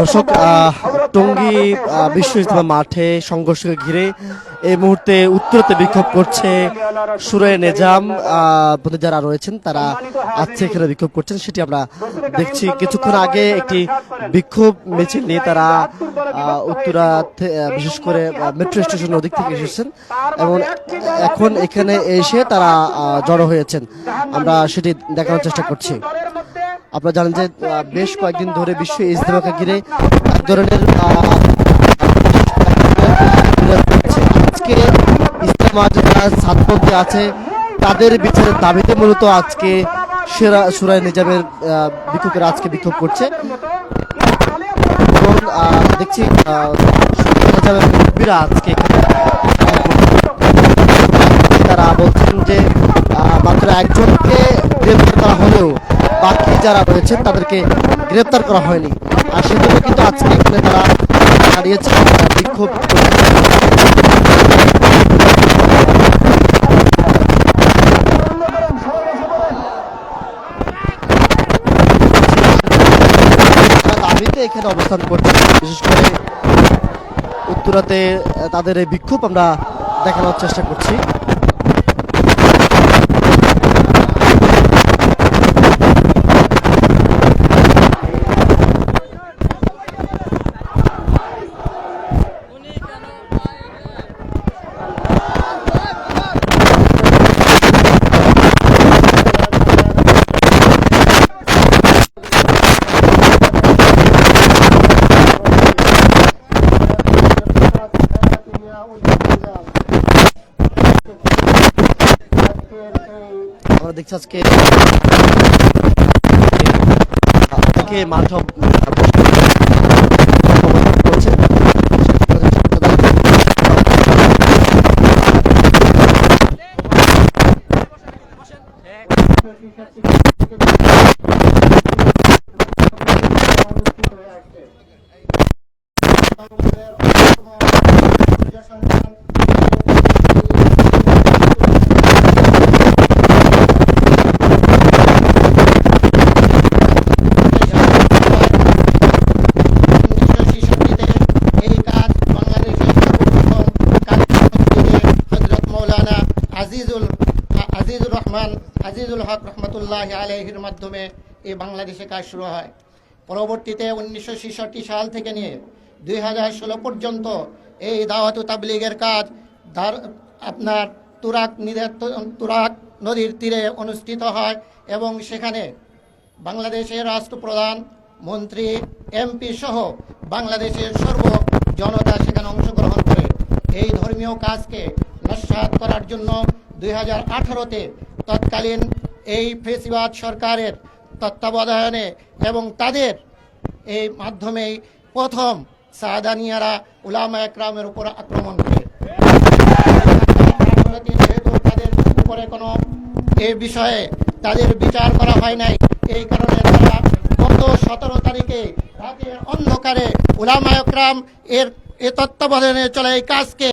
দর্শক টঙ্গী আহ, বিশ্ব ইজতেমা মাঠে সংঘর্ষকে ঘিরে এই মুহূর্তে উত্তরতে বিক্ষোভ করছে সুরে নেজাম যারা রয়েছেন তারা আজকে এখানে বিক্ষোভ করছেন। সেটি আমরা দেখছি। কিছুক্ষণ আগে একটি বিক্ষোভ মিছিল নিয়ে তারা উত্তরা বিশেষ করে মেট্রো স্টেশনের ওদিক থেকে এসেছেন এবং এখন এখানে এসে তারা জড়ো হয়েছেন। আমরা সেটি দেখানোর চেষ্টা করছি। আপনারা জানেন যে বেশ কয়েকদিন ধরে বিশ্ব ইজতেমাকে ঘিরে এক ধরনের আজকে ইজতেমা যারা ছাত্রপন্থী আছে, তাদের বিচারের দাবিতে মূলত আজকে সেরা সুরায় নিজামের বিক্ষোভের আজকে বিক্ষোভ করছে। এবং দেখছি নিজামের আজকে তারা বলছেন যে মাত্র একজনকে গ্রেপ্তার করা হলেও বাকি যারা রয়েছেন তাদেরকে গ্রেপ্তার করা হয়নি। আর সেজন্য কিন্তু আজকে এখানে তারা দাঁড়িয়েছে। বিক্ষোভ এখানে অবস্থান করছে। বিশেষ করে উত্তরাতে তাদের এই বিক্ষোভ আমরা দেখানোর চেষ্টা করছি। আমরা দেখছি আজকে আজকে মাঠ অব- অবস্থান করছে। এই কাজ বাংলাদেশের সর্বপ্রথম কাজী মসজিদে হজরত মৌলানা আজিজুল আজিজুর রহমান আজিজুল হক রহমতুল্লাহ আলহির মাধ্যমে এই বাংলাদেশে কাজ শুরু হয়। পরবর্তীতে উনিশশো ছেষট্টি সাল থেকে নিয়ে দুই হাজার ষোলো পর্যন্ত এই দাওয়াত তাবলিগের কাজ দার- আপনার তুরাক তুরাক নদীর তীরে অনুষ্ঠিত হয় এবং সেখানে বাংলাদেশের রাষ্ট্রপ্রধান, মন্ত্রী, এমপি সহ বাংলাদেশের সর্ব জনতা সেখানে অংশগ্রহণ করে। এই ধর্মীয় কাজকে নস্যাৎ করার জন্য দুই হাজার আঠারোতে তৎকালীন এই ফেসিবাদ সরকারের তত্ত্বাবধানে এবং তাদের এই মাধ্যমেই প্রথম সাদানিয়ারা উলামা একরামের উপর আক্রমণ করে। যেহেতু তাদের উপরে কোনো এ বিষয়ে তাদের বিচার করা হয় নাই, এই কারণে তারা গত সতেরো তারিখে রাতের অন্ধকারে উলামায়করাম এর এ তত্ত্বাবধানে চলে এই কাজকে